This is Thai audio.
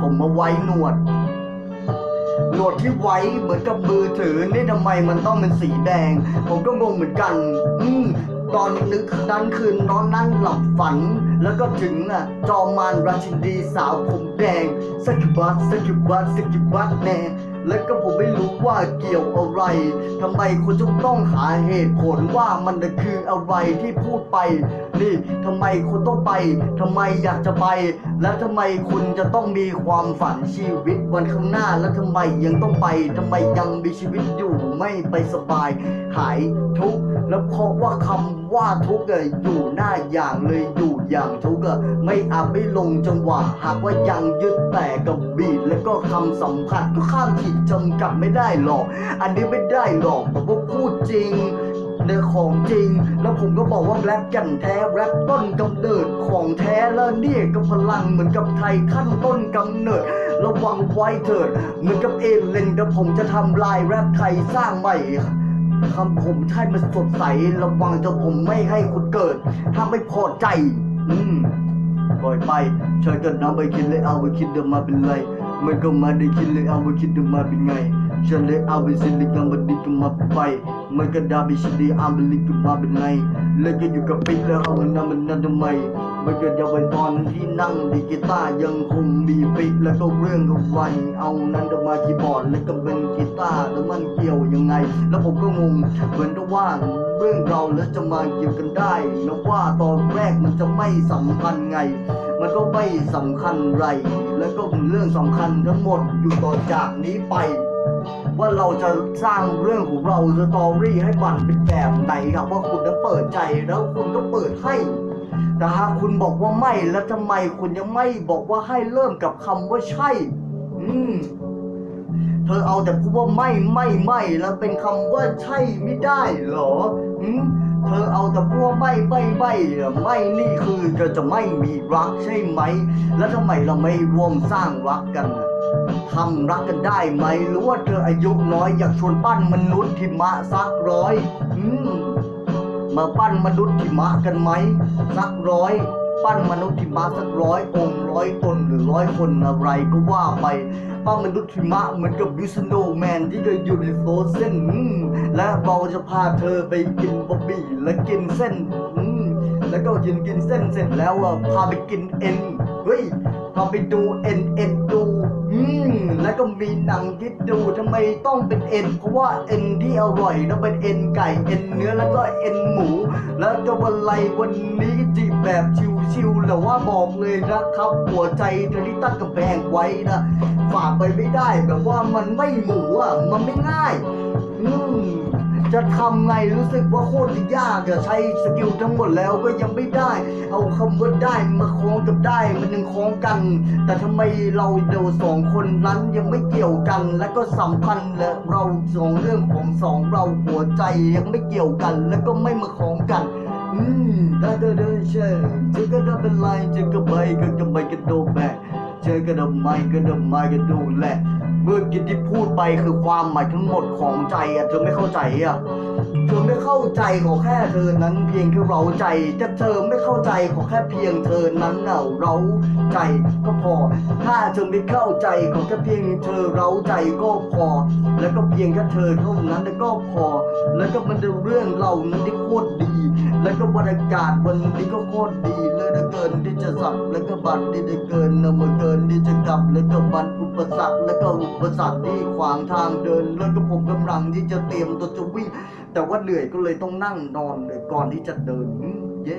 ผมมาไว้หนวด หนวดที่ไว้เหมือนกับมือถือนี่ทำไมมันต้องเป็นสีแดง ผมก็งงเหมือนกัน อืมตอนนึกนั้นคืนนอนนั้นหลับฝัน แล้วก็ถึงอะ จอมานราชินีสาวผมแดงสกิบัสสกิบัสสกิบัสแน่ แล้วก็ผมไม่รู้ว่าเกี่ยวอะไรทำไมคุณจะต้องหาเหตุผลว่ามันคืออะไรที่พูดไป นี่ทำไมคุณต้องไปทำไมอยากจะไป และทำไมคุณจะต้องมีความฝันชีวิตวันข้างหน้า และทำไมยังต้องไปทำไมยังมีชีวิตอยู่ไม่ไปสบาย หายทุกข์แล้วเพราะว่าคำว่าทุกข์อยู่หน้าอย่างเลยอยู่อย่างทุกข์อะไม่อาจไม่ลงจังหวะหากว่ายังยึดแต่กับบีดแล้วก็คำสำคัญก็ข้ามขีดจำกัดไม่ได้หรอก อันนี้ไม่ได้หรอกผมว่าพูดจริงเนื้อของจริง แล้วผมก็บอกว่าแรปกันแท้แรปต้นกำเนิดของแท้แล้วเนี่ยก็พลังเหมือนกับไทยขั้นต้นกำเนิดระวังไว้เถิด เหมือนกับเอเลนเดี๋ยวผมจะทำลายแรปไทยสร้างใหม่คำผมใช่มันสดใส ระวังจะผมไม่ให้คุณเกิด ถ้าไม่พอใจ อืมปล่อยไปเชิญกันน้ำไปคิดเลยเอาไปคิดเดิมมาเป็นไร มันก็มาได้คิดเลยเอาไปคิดดิมาเป็นไงฉันเลยเอาไปสิลิกันมาดีกันมาไปมันก็ดาบิชิดีเอาไปลิกันมาเป็นไงแล้วก็อยู่กับปิ๊กแล้วเอามันนั่นมันนั่นทำไมมันก็จะเป็นตอนที่นั่งดีกีตาร์ยังคงมีปิ๊กแล้วก็เรื่องกับวันเอานั้นจะมาคีย์บอร์ดแล้วก็เป็นกีตาร์แล้วมันเกี่ยวยังไง แล้วผมก็งงเหมือนกับว่าเรื่องเราแล้วจะมาเกี่ยวกันได้นะว่าตอนแรกมันจะไม่สำคัญไง มันก็ไม่สำคัญไร แล้วก็เรื่องสำคัญทั้งหมดอยู่ต่อจากนี้ไป ว่าเราจะสร้างเรื่องของเราสตอรี่ให้มันเป็นแบบไหนครับว่าคุณจะเปิดใจแล้วคุณก็เปิดให้แต่หากคุณบอกว่าไม่แล้วทำไมคุณยังไม่บอกว่าให้เริ่มกับคำว่าใช่ อืม เธอเอาแต่พูดว่าไม่ไม่ไม่แล้วเป็นคำว่าใช่ไม่ได้เหรออืมเธอเอาแต่พูดว่าไม่ไม่ไม่ไม่นี่คือเธอจะไม่มีรักใช่ไหม แล้วทำไมเราไม่ร่วมสร้างรักกันทำรักกันได้ไหมหรือว่าเธออายุน้อยอยากชวนปั้นมนุษย์หิมะสักร้อย อืมมาปั้นมนุษย์หิมะกันไหมสักร้อย ปั้นมนุษย์หิมะสักร้อยองค์ร้อยตนหรือร้อยคนอะไรก็ว่าไปปั้นมนุษย์หิมะเหมือนกับวิสโนแมนที่เคยอยู่ในโฟเซนและเราจะพาเธอไปกินบะหมี่และกินเส้นแล้วก็กินกินเส้นเสร็จแล้วอะพาไปกินเอ็นเฮ้ยพาไปดูเอ็นเอ็นดูอืม แล้วก็มีหนังที่ดูทำไมต้องเป็นเอ็น เพราะว่าเอ็นที่อร่อยแล้วเป็นเอ็นไก่เอ็นเนื้อแล้วก็เอ็นหมู แล้วจะวันไรวันนี้จีบแบบชิวๆแต่ว่าบอกเลยนะครับหัวใจเธอที่ตั้งกำแพงไว้นะฝากไปไม่ได้แบบว่ามันไม่หมูอะมันไม่ง่าย อืม จะทำไงรู้สึกว่าโคตรยากอะใช้สกิลทั้งหมดแล้วก็ยังไม่ได้ เอาคำว่าได้มาคล้องกับได้มันยังคล้องกัน แต่ทำไมเราเดียวสองคนนั้นยังไม่เกี่ยวกัน และก็สัมพันธ์และเราสองเรื่องของสองเราหัวใจยังไม่เกี่ยวกัน แล้วก็ไม่มาคล้องกันอืมได้ได้ได้ใช่เจอก็ได้เป็นไรเจอก็ไปก็ก็ไปก็โดแบกเจอก็ดำไมก็ดำไมก็ดูแหล เมื่อกี้ที่พูดไปคือความหมายทั้งหมดของใจอะเธอไม่เข้าใจอะเธอไม่ เข้าใจขอแค่เธอนั้น เพียงแค่เราใจแต่เธอไม่เข้าใจขอแค่เพียงเธอนั้นเน่าเราใจก็พอ ถ้าเธอไม่เข้าใจขอแค่เพียงเธอเราใจก็พอ แล้วก็เพียงแค่เธอเท่านั้นแล้วก็พอ แล้วก็มันเรื่องเรานั้นที่โคตรดี แล้วก็บรรยากาศวันนี้ก็โคตรดีเลยนะเกินที่จะสับแล้วก็บันที่ได้เกินนะมาเกินที่จะกลับแล้วก็บันอุปสรรคแล้วก็อุปสรรคที่ขวางทางเดิน แล้วก็ผมกำลังที่จะเตรียมตัวจะวิ่งแต่ว่าเหนื่อยก็เลยต้องนั่งนอนเลยก่อนที่จะเดินเย่